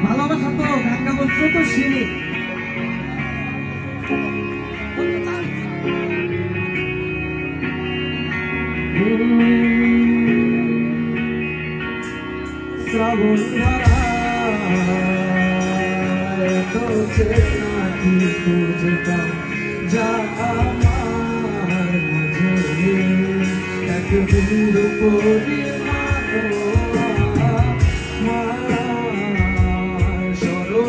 ভালোবাসা তো গান গাবো তো কি যা আমার মাঝে এক বিন্দু পরিমাণ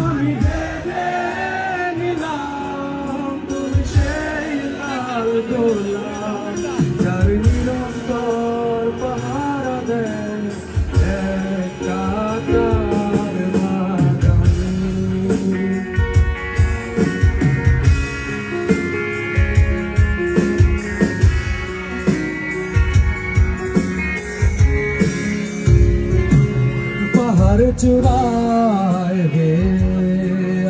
আমি ভেবে নিলাম তুমি সেই লাল পাহাড় চূড়ায়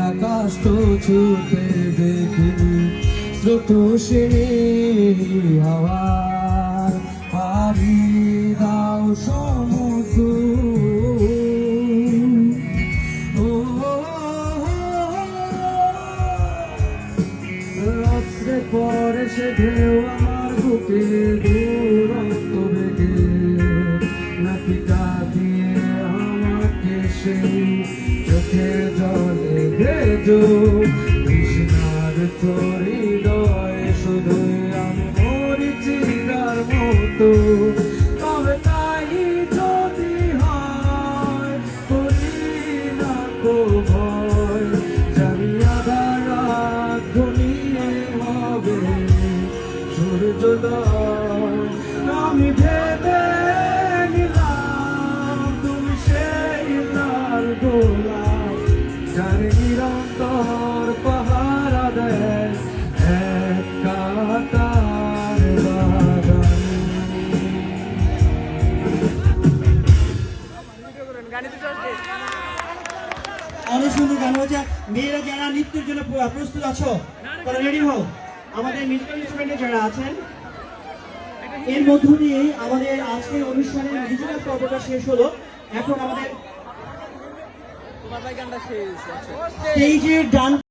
আকাশ তো ছুতে দেখিনি, স্রোতসিনী হাওয়ার পারি দাও সমুদ্র রাত্রে পরে সে ঢেউ আমার বুকে ভেজো, কৃষ্ণার তোরি হৃদয় শুধু আমি মরিছি তার মতো। তবে তাই যদি হয়, করি না তো ভয় জানিয়া ধারা ঘনিয়ে হবে। সূর্যোদয় নিরন্তর পাহারা দেয় অনেক সুন্দর গান হয়েছে। মেয়েরা যারা নৃত্যের জন্য প্রস্তুত আছো তারা রেডি হও? আমাদের মিউজিক্যাল ইনস্ট্রুমেন্টে যারা আছেন, এর মধ্য দিয়ে আমাদের আজকের অনুষ্ঠানের ডিজিটাল পর্বটা শেষ হলো। এখন আমাদের স্টেজের ডান